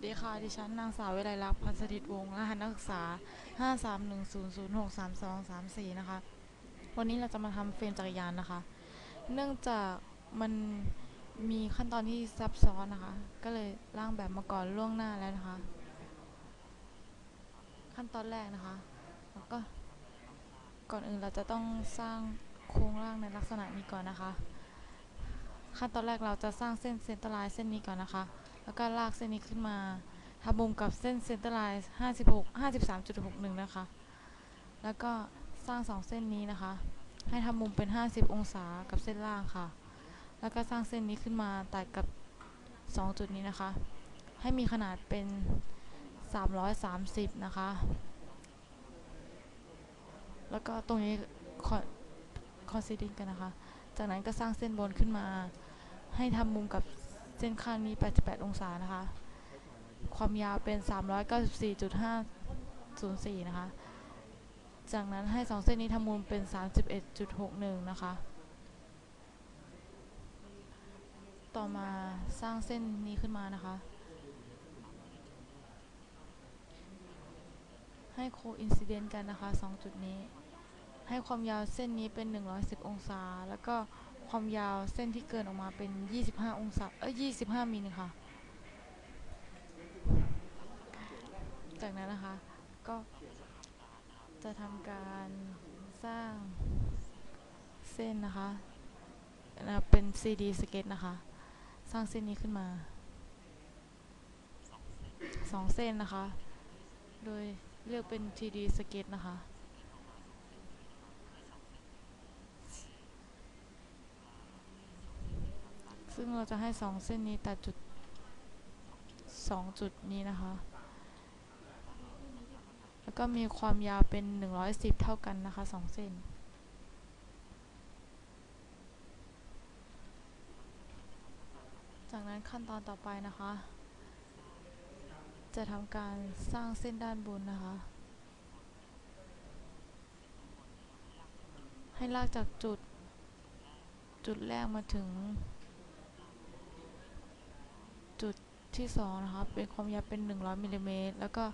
สดีค่ะ ดิฉันนางสาววิไลลักษณ์พันธ์สถิตวงศ์รหัสนักศึกษา 5310063234 นะคะ วันนี้เราจะมาทำเฟรมจักรยานนะคะ เนื่องจากมันมีขั้นตอนที่ซับซ้อนนะคะ ก็เลยร่างแบบมาก่อนล่วงหน้าแล้วนะคะ ขั้นตอนแรกนะคะ แล้วก็ก่อนอื่นเราจะต้องสร้างโครงร่างในลักษณะนี้ก่อนนะคะ ขั้นตอนแรกเราจะสร้างเส้นเซนเตอร์ไลน์เส้นนี้ก่อนนะคะ แล้วก็ลากเส้นนี้ขึ้นมาทำมุมกับเส้นเซนเตอร์ไลน์56 53.61 นะคะ แล้วก็สร้างสองเส้นนี้นะคะ ให้ทำมุมเป็น 50 องศากับเส้นล่างค่ะ แล้วก็สร้างเส้นนี้ขึ้นมาตัดกับ 2 จุดนี้นะคะ ให้มีขนาดเป็น 330 นะคะ แล้วก็ตรงนี้คอนคอนซีดิงกันนะคะ จากนั้นก็สร้างเส้นบนขึ้นมา ให้ทำมุมกับ เส้นข้างนี้ 88 องศานะคะ ความยาวเป็น 394.504 นะคะ จากนั้นให้ 2 เส้นนี้ทำมุมเป็น 31.61 นะคะ ต่อมาสร้างเส้นนี้ขึ้นมานะคะ ให้โคอินซิเดนต์กันนะคะ 2 จุดนี้ ให้ความยาวเส้นนี้เป็น 110 องศา แล้วก็ ความยาวเส้นที่เกินออกมาเป็น 25 องศา เอ้ย25 มิลค่ะ จากนั้นนะคะ ก็จะทำการสร้างเส้นนะคะเป็น CD สเก็ตนะคะ สร้างเส้นนี้ขึ้นมา 2 เส้นนะคะ โดยเลือกเป็น TD สเก็ตนะคะ ซึ่งเราจะให้สองเส้นนี้ตัดจุดสองจุดนี้นะคะ แล้วก็มีความยาวเป็น 110 เท่ากันนะคะสองเส้นจากนั้นขั้นตอนต่อไปนะคะ จะทำการสร้างเส้นด้านบนนะคะ ให้ลากจากจุด จุดแรกมาถึง จุด ที่สองนะคะเป็นความยาวเป็น 100มิลลิเมตรแล้วก็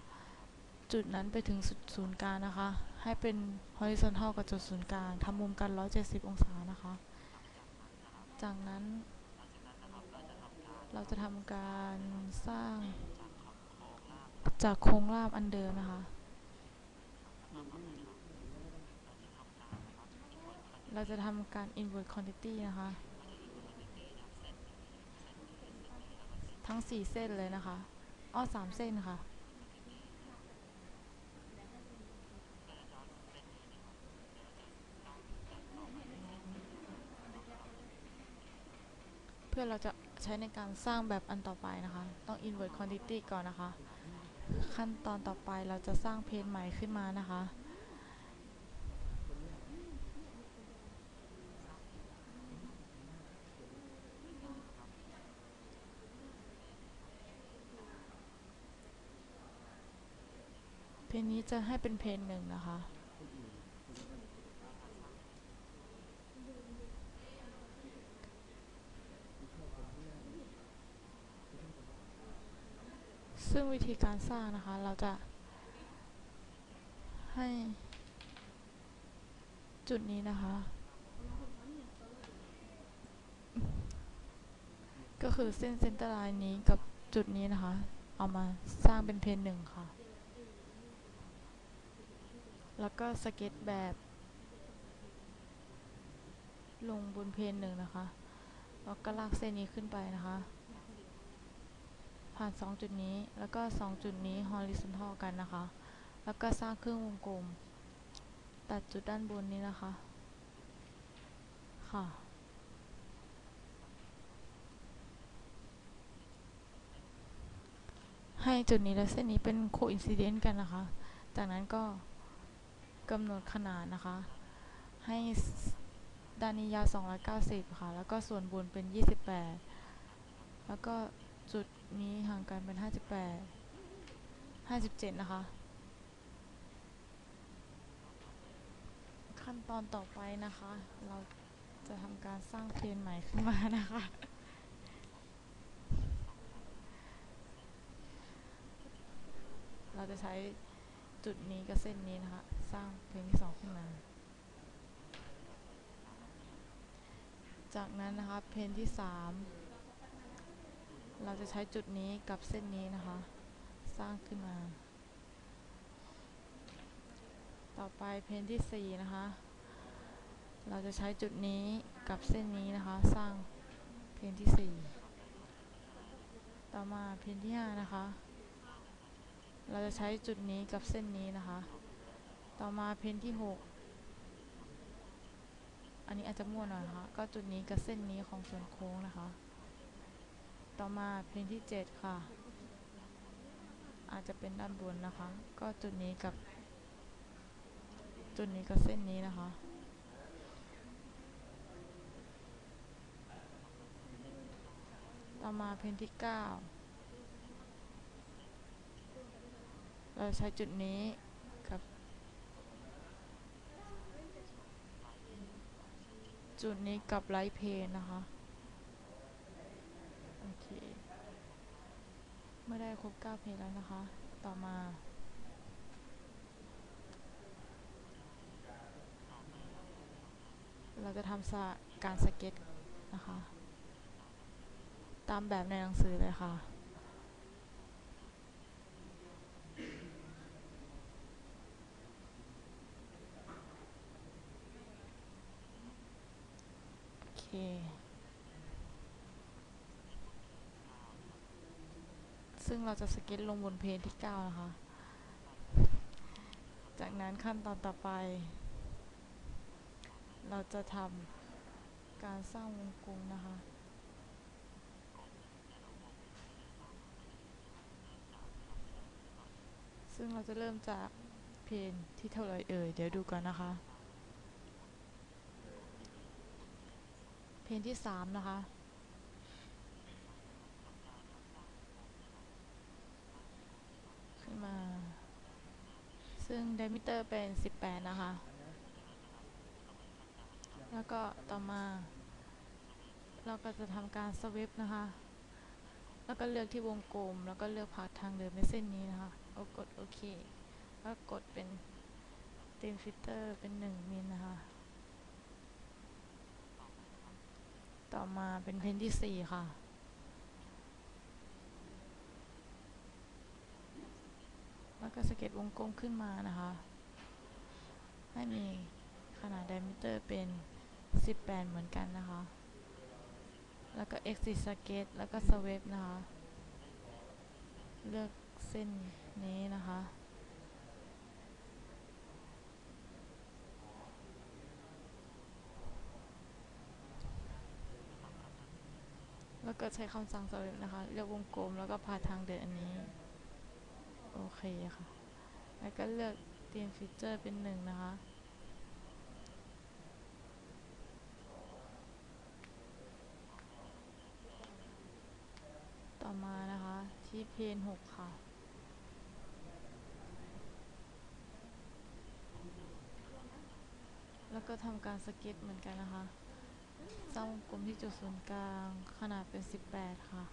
จุดนั้นไปถึงสุดศูนย์กลางนะคะ ให้เป็น horizontal กับจุดศูนย์กลางทำมุมกัน 170 องศานะคะ จากนั้น เราจะทำการสร้างจากโครงรางอันเดิมนะคะ เราจะทำการ invert quantity นะคะ ทั้ง4เส้นเลยนะคะ อ้อสามเส้นค่ะ เพื่อเราจะใช้ในการสร้างแบบอันต่อไปนะคะ ต้อง invert quantity ก่อนนะคะ ขั้นตอนต่อไปเราจะสร้างเพจใหม่ขึ้นมานะคะ เพ ลงนี้จะให้เป็นเพลงหนึ่งนะคะ ซึ่งวิธีการสร้างนะคะ เราจะ ให้จุดนี้นะคะ ก็คือเส้นเซนเตอร์ไลน์นี้กับจุดนี้นะคะ เอามาสร้างเป็นเพนหนึ่งค่ะ แล้วก็สเก็ตแบบลงบนเพนหนึ่งนะคะ แล้วก็ลากเส้นนี้ขึ้นไปนะคะ ผ่าน 2 จุดนี้ แล้วก็ 2 จุดนี้ horizontal กันนะคะ แล้วก็สร้างเครื่องวงกลม ตัดจุดด้านบนนี้นะคะ ค่ะ ให้จุดนี้และเส้นนี้เป็น coincident กันนะคะ จากนั้นก็ กำหนดขนาดนะคะ ให้ดานียาว290 ค่ะ แล้วก็ส่วนบนเป็น 28 แล้วก็จุดนี้ห่างกันเป็น 58 57 นะคะ ขั้นตอนต่อไปนะคะ เราจะทำการสร้างเพลนใหม่ขึ้นมานะคะเราจะใช้ จุดนี้กับเส้นนี้นะคะ สร้างเพลงที่สองขึ้นมา จากนั้นนะคะเพลงที่สามเราจะใช้จุดนี้กับเส้นนี้นะคะ สร้างขึ้นมา ต่อไปเพลงที่สี่นะคะ เราจะใช้จุดนี้กับเส้นนี้นะคะ สร้างเพลงที่สี่ต่อมาเพลงที่ห้านะคะ เราจะใช้จุดนี้กับเส้นนี้นะคะ ต่อมาเพนที่ 6 อันนี้อาจจะมั่วหน่อยนะคะ ก็จุดนี้กับเส้นนี้ของส่วนโค้งนะคะ ต่อมาเพนที่ 7 ค่ะ อาจจะเป็นด้านบนนะคะ ก็จุดนี้กับ จุดนี้กับเส้นนี้นะคะต่อมาเพนที่ 9 เราใช้จุดนี้กับ จุดนี้กับไลท์เพนนะคะ โอเคเมื่อได้ครบ9เพลงแล้วนะคะ ต่อมาเราจะทำการสเก็ตนะคะ ตามแบบในหนังสือเลยค่ะ โอเค ซึ่งเราจะสเก็ตลงบนเพจที่ 9 นะคะ จากนั้นขั้นตอนต่อไป เราจะทำการสร้างวงกลมนะคะ ซึ่งเราจะเริ่มจากเพนที่เท่าไรเอ่ย เดี๋ยวดูก่อนนะคะ เพนที่สามนะคะขึ้นมา ซึ่งไดมิเตอร์เป็น 18 นะคะ แล้วก็ต่อมา เราก็จะทำการสวิปนะคะ แล้วก็เลือกที่วงกลม แล้วก็เลือกพาทางเดินในเส้นนี้นะคะเอากดโอเค แล้วกดเป็นเต็มฟิลเตอร์เป็น 1มิลนะคะ ต่อมาเป็นเพนที่4ค่ะ แล้วก็สเก็ตวงกลมขึ้นมานะคะ ให้มีขนาดไดมิเตอร์เป็น 18 เหมือนกันนะคะ แล้วก็ exit สเก็ตแล้วก็สเวฟนะคะ เลือกเส้นนี้นะคะ แล้วก็ใช้คำสั่งสวิปนะคะ เลือกวงกลมแล้วก็พาทางเดินอันนี้ โอเคค่ะ แล้วก็เลือกเตรียมฟีเจอร์เป็นหนึ่งนะคะ ต่อมานะคะที่เพนหกค่ะแล้วก็ทำการสเก็ตเหมือนกันนะคะ สร้างวงกลมที่จุดศูนย์กลางขนาดเป็น 18 ค่ะ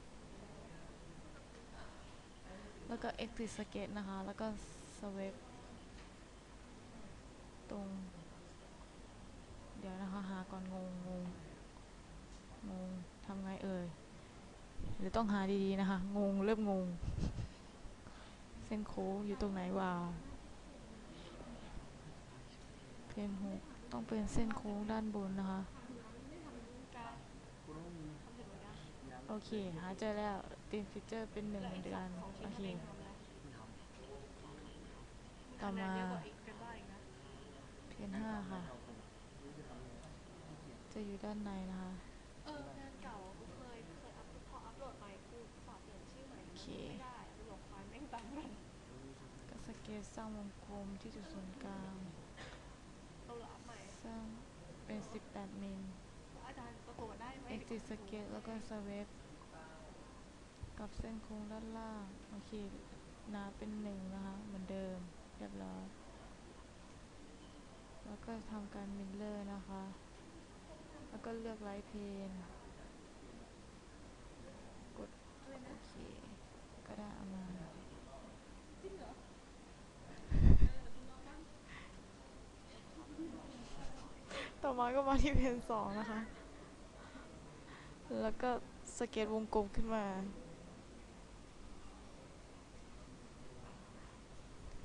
แล้วก็ exit สเก็ตนะคะ แล้วก็ swipe ตรง เดี๋ยวนะคะ หาก่อนงงงงงงทำไงเอ่ยหรือต้องหาดีๆนะคะ งง เริ่มงง เส้นโค้งอยู่ตรงไหนวะเพนหกต้องเป็นเส้นโค้งด้านบนนะคะ โอเค หาเจอแล้วตีมฟิเจอร์เป็นหนึ่งเหมือน โอเค ต่อมาเพนห้าค่ะ จะอยู่ด้านในนะคะ เอองานเก่าเคยเคยอัพพออัพโหลดไปกูฝากเปลี่ยนชื่อใหม่ไม่ได้หลงไฟล์แม่งตามันก็สเกตสร้างวงกลมที่จุดศูนย์กลางเราลอัพใหม่สร้างเป็น18มิล ติดสเก็ตแล้วก็สวีปกับเส้นโค้งด้านล่าง โอเคนาเป็นหนึ่งนะคะ เหมือนเดิม เรียบร้อย แล้วก็ทำการมิลเลอร์นะคะ แล้วก็เลือกไลท์เพนกด โอเค ก็ได้เอามาต่อมาก็มาที่เพนสองนะคะ แล้วก็สเก็ตวงกลมขึ้นมา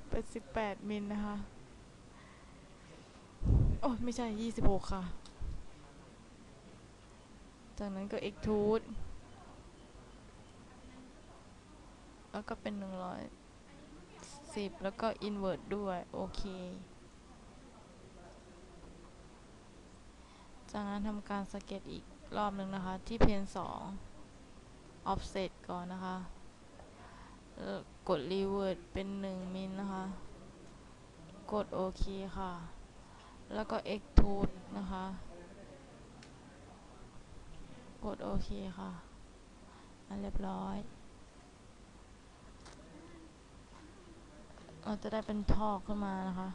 เป็นสิบแปดมิลนะคะ โอ้ไม่ใช่ยี่สิบหกค่ะ จากนั้นก็ extrude แล้วก็เป็นหนึ่งร้อยสิบแล้วก็ invert ด้วย โอเค จากนั้นทำการสเก็ตอีก รอบหนึ่งนะคะ ที่เพนสอง offset ก่อนนะคะแล้วกด revert เป็น 1 มิลนะคะ กดโอเคค่ะ แล้วก็ extrude นะคะ กดโอเคค่ะอันเรียบร้อยเราจะได้เป็นท่อขึ้นมานะคะ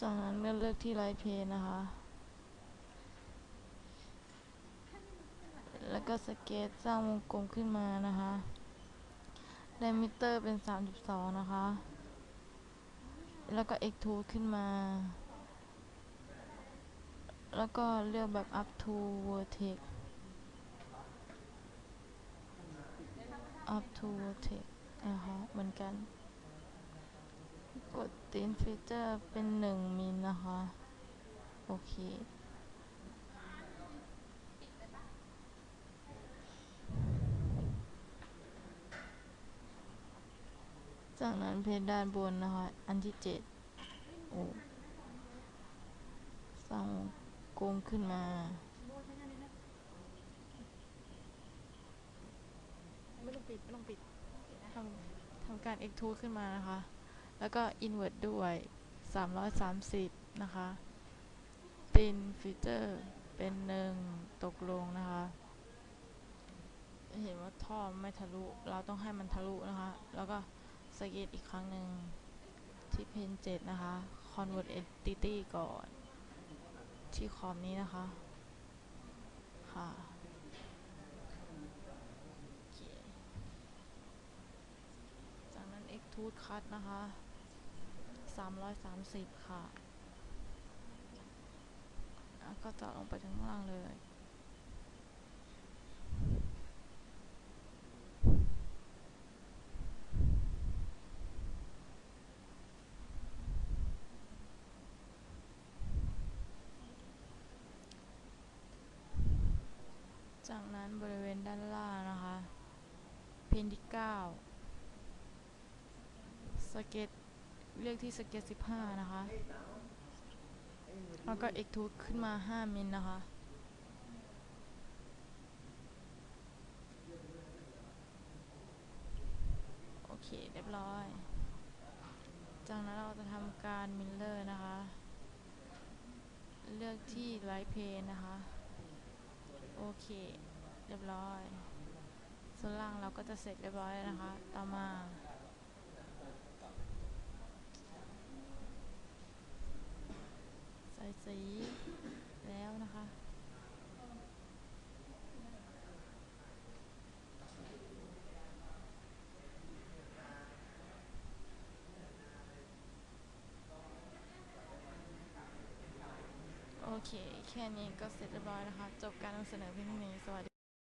จากนั้นก็เลือกที่ไลท์เพนนะคะ แล้วก็สเกตสร้างวงกลมขึ้นมานะคะไดมิเตอร์เป็น 32 นะคะ แล้วก็ extrude ขึ้นมา แล้วก็เลือกแบบ up to vertex up to vertex นะคะเหมือนกัน กดตีนฟีเจอร์เป็นหนึ่งมิลนะคะ โอเค จากนั้นเพจด้านบนนะคะ อันที่เจ็ดโอ้สร้างวงกลมขึ้นมาไม่ต้องปิด ไม่ต้องปิดทำทำการ extrude ขึ้นมานะคะ แล้วก็ invert ด้วย 330 นะคะตินฟีเจอร์เป็นหนึ่งตกลงนะคะ เห็นว่าท่อไม่ทะลุ เราต้องให้มันทะลุนะคะ แล้วก็สเก็ตอีกครั้งหนึ่งที่เพน7นะคะ convert entity ก่อน ที่คอมนี้นะคะ ค่ะจากนั้น extrude cut นะคะ 330ค่ะแล้วก็จะลงไปถึงข้างล่างเลย จากนั้นบริเวณด้านล่างนะคะ เพนที่9สเก็ต เลือกที่สเก็ต15นะคะ แล้วก็ extrude ขึ้นมา5มิลนะคะ โอเค เรียบร้อย จากนั้นเราจะทำการมิลเลอร์นะคะ เลือกที่ไลท์เพนนะคะ โอเค เรียบร้อย ส่วนล่างเราก็จะเสร็จเรียบร้อยแล้วนะคะ ต่อมา ใส่สีแล้วนะคะ โอ เค แค่นี้ก็เสร็จเรียบร้อยนะคะ จบการนำเสนอเพียงเท่านี้ สวัสดี